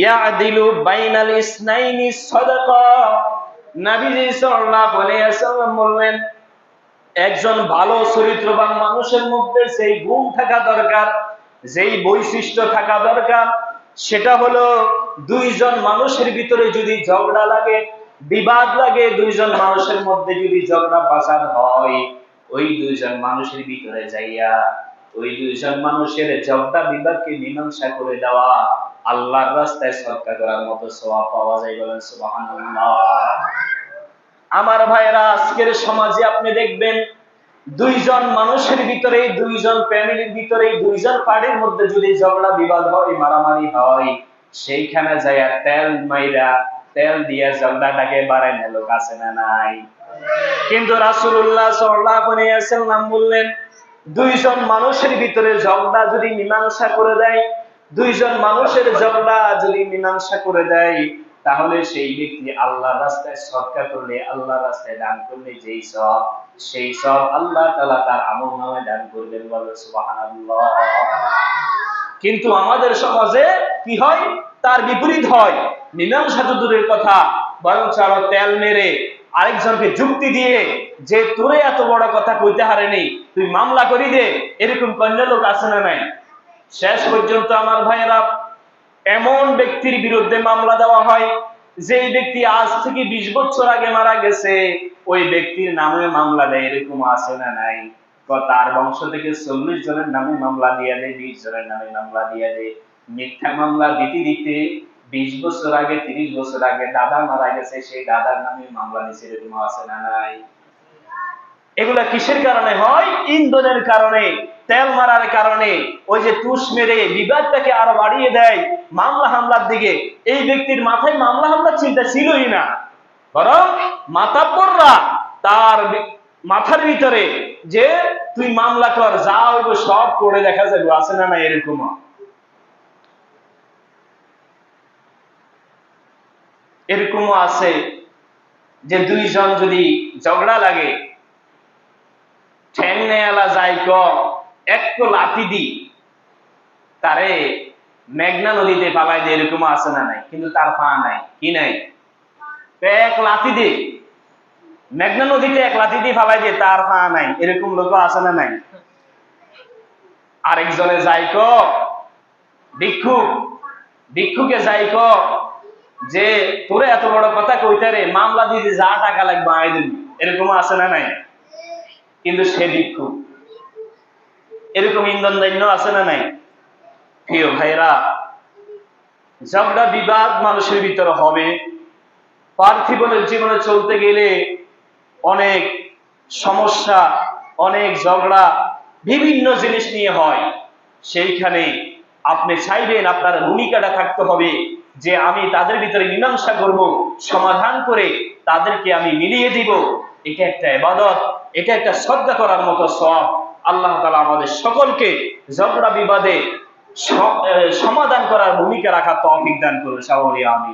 ইয়াদিলু বাইনাল ইসনাইনি সাদাকা। নবীজি সাল্লাল্লাহু আলাইহি ওয়াসাল্লাম বললেন, একজন ভালো চরিত্রবান মানুষের মধ্যে সেই গুণ থাকা দরকার, যেই বৈশিষ্ট্য থাকা দরকার, সেটা হলো দুইজন মানুষের ভিতরে যদি ঝগড়া লাগে, বিবাদ লাগে, দুইজন মানুষের মধ্যে যদি ঝগড়া বাসাদ হয়, ওই দুইজন মানুষের ভিতরে যাইয়া, ওই দুইজন মানুষের ঝগড়া বিবাদকে মীমাংসা করে দেওয়া। আল্লাহর রাস্তায় সরকার করার মতো সওয়াব পাওয়া যায় বলেন সুবহানাল্লাহ। আমার ভাইয়েরা, আজকের সমাজে আপনি দেখবেন দুইজন মানুষের ভিতরে, দুইজন ফ্যামিলির ভিতরে, দুইজন পার্টির মধ্যে যদি ঝগড়া, বিবাদ হয়, মারামারি হয়, সেইখানে যাইয়া তেল মাইরা, তেল দিয়া ঝগড়াটাকে বাড়াই নিল কাছে না নাই? কিন্তু রাসূলুল্লাহ সাল্লাল্লাহু আলাইহি ওয়াসাল্লাম বললেন, দুইজন মানুষের ভিতরে ঝগড়া যদি মীমাংসা করে দেয় দুইজন মানুষের ঝগড়া মীমাংসা করে দেয়, তাহলে সেই ব্যক্তি আল্লাহর রাস্তায় সৎকার করলে, আল্লাহর রাস্তায় দান করলে যেই সব সেই সব আল্লাহ তাআলা তার আমল নামায় দান করবেন বলে কিন্তু আমাদের সমাজে কি হয়? তার বিপরীত হয়। মীমাংসা তো দূরের কথা বরং আরও তেল মেরে আরেকজনকে যুক্তি দিয়ে, যে তোরে এত বড় কথা কইতে হারেনি, তুই মামলা করি দে, এরকম কন্যা লোক আছে না নাই? শেষ পর্যন্ত আমার ভাইয়েরা, এমন ব্যক্তির বিরুদ্ধে মামলা দেওয়া হয়, যেই ব্যক্তি আজ থেকে বিশ বছর আগে মারা গেছে, ওই ব্যক্তির নামে মামলা দেয়, এরকম আছে না নাই? তার বংশ থেকে চল্লিশ জনের নামে মামলা দিয়ে দেয়, বিশ জনের নামে মামলা দিয়ে দেয়। মিথ্যা মামলা দিতে দিতে বিশ বছর আগে, তিরিশ বছর আগে দাদা মারা গেছে, সেই দাদার নামে মামলা নিচ্ছে এরকম আছে না নাই? এগুলা কিসের কারণে হয়? ইন্ধনের কারণে। তেল মারার কারণে ওই যে তুষ মেরে বিবাদটাকে আরও বাড়িয়ে দেয় মামলা হামলার দিকে, এই ব্যক্তির মাথায় মামলা হামলার চিন্তা ছিলই না। বরং মাতাব্বররা তার মাথার ভিতরে যে, তুই মামলা কর, যা হইব সব করে দেখা যাবে, আছে না না এরকম এরকমও আছে যে, দুইজন যদি ঝগড়া লাগে, ঠ্যাং নেয়ালা যায় ক এক লাঠি দি তারে মেঘনা নদীতে দিয়ে এরকম আছে না নাই, কিন্তু তার পা নাই, কি নাই? এক লাঠি দি মেঘনা নদীতে এক লাঠি ফালাই দিয়ে তার পা নাই, এরকম লোক আছে না নাই? আরেকজনে যাই ক ভিক্ষুক ভিক্ষুকে যাই ক যে তোরে এত বড় কথা কইতে রে, মামলা দিতে যা টাকা লাগবে, আয় দিবি এরকম আছে না নাই? কিন্তু সে ভিক্ষুক এরকম ইন্ধন দৈন্য আছে না নাই? প্রিয় ভাইরা ঝগড়া বিবাদ মানুষের ভিতরে হবে। পার্থিবনের জীবনে চলতে গেলে অনেক সমস্যা, অনেক ঝগড়া বিভিন্ন জিনিস নিয়ে হয়। সেইখানে আপনি চাইবেন আপনার ভূমিকাটা থাকতে হবে যে আমি তাদের ভিতরে মীমাংসা করব, সমাধান করে তাদেরকে আমি মিলিয়ে দিব। এটা একটা এবাদত এটা একটা শ্রদ্ধা করার মতো সব আল্লাহ তালা আমাদের সকলকে ঝগড়া বিবাদে সমাধান করার ভূমিকা রাখার তফিক দান করুন। সাহরিয়া আমি